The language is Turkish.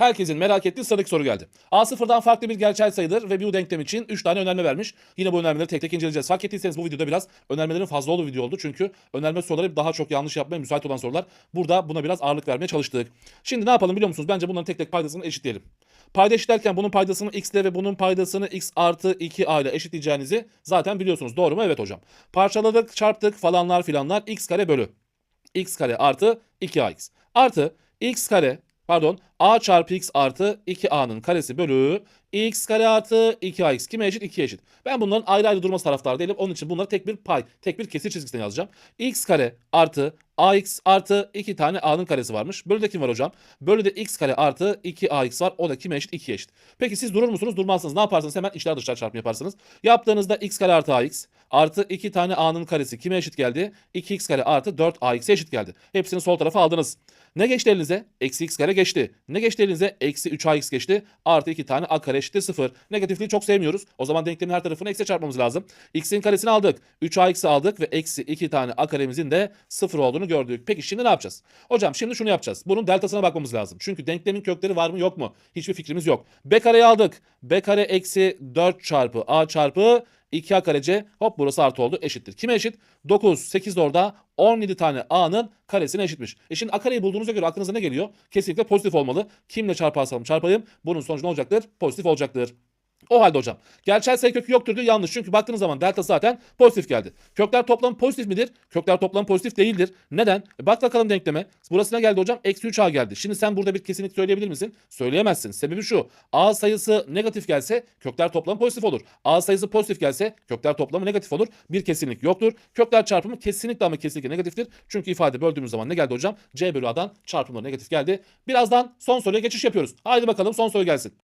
Herkesin merak ettiği sıradaki soru geldi. A sıfırdan farklı bir gerçel sayıdır ve bu denklem için 3 tane önerme vermiş. Yine bu önermeleri tek tek inceleyeceğiz. Fark ettiyseniz bu videoda biraz önermelerin fazla olduğu video oldu. Çünkü önerme soruları daha çok yanlış yapmaya müsait olan sorular. Burada buna biraz ağırlık vermeye çalıştık. Şimdi ne yapalım biliyor musunuz? Bence bunların tek tek paydasını eşitleyelim. Payda eşitlerken bunun paydasını x ile ve bunun paydasını x artı 2a ile eşitleyeceğinizi zaten biliyorsunuz. Doğru mu? Evet hocam. Parçaladık, çarptık falanlar filanlar x kare bölü x kare artı 2ax artı x kare pardon a çarpı x artı 2a'nın karesi bölü x kare artı 2ax kime eşit 2'ye eşit. Ben bunların ayrı ayrı durması taraftarı değilim. Onun için bunları tek bir pay, tek bir kesir çizgisine yazacağım. x kare artı ax artı 2 tane a'nın karesi varmış. Bölüde kim var hocam? Bölüde x kare artı 2ax var. O da kime eşit 2'ye eşit. Peki siz durur musunuz? Durmazsınız. Ne yaparsınız? Hemen içler dışlar çarpımı yaparsınız. Yaptığınızda x kare artı ax artı 2 tane a'nın karesi kime eşit geldi? 2x kare artı 4ax'e eşit geldi. Hepsini sol tarafa aldınız. Ne geçti elinize? Eksi x kare geçti. Ne geçti elinize? Eksi 3ax geçti. Artı 2 tane a kare eşittir 0. Negatifliği çok sevmiyoruz. O zaman denklemin her tarafını eksi çarpmamız lazım. x'in karesini aldık. 3ax'i aldık ve eksi 2 tane a karemizin de 0 olduğunu gördük. Peki şimdi ne yapacağız? Hocam şimdi şunu yapacağız. Bunun deltasına bakmamız lazım. Çünkü denklemin kökleri var mı yok mu? Hiçbir fikrimiz yok. b kareyi aldık. b kare eksi 4 çarpı a çarpı 2a karece hop burası artı oldu eşittir. Kime eşit? 9, 8 de orada 17 tane a'nın karesine eşitmiş. E şimdi a kareyi bulduğunuza göre aklınıza ne geliyor? Kesinlikle pozitif olmalı. Kimle çarparsam çarpayım bunun sonucu ne olacaktır? Pozitif olacaktır. O halde hocam gerçel sayı kökü yoktur diyor yanlış. Çünkü baktığınız zaman delta zaten pozitif geldi. Kökler toplamı pozitif midir? Kökler toplamı pozitif değildir. Neden? E bak bakalım denkleme. Burası ne geldi hocam? Eksi 3a geldi. Şimdi sen burada bir kesinlik söyleyebilir misin? Söyleyemezsin. Sebebi şu. A sayısı negatif gelse kökler toplamı pozitif olur. A sayısı pozitif gelse kökler toplamı negatif olur. Bir kesinlik yoktur. Kökler çarpımı kesinlikle ama kesinlikle negatiftir. Çünkü ifade böldüğümüz zaman ne geldi hocam? C bölü A'dan çarpımları negatif geldi. Birazdan son soruya geçiş yapıyoruz. Haydi bakalım son soru gelsin.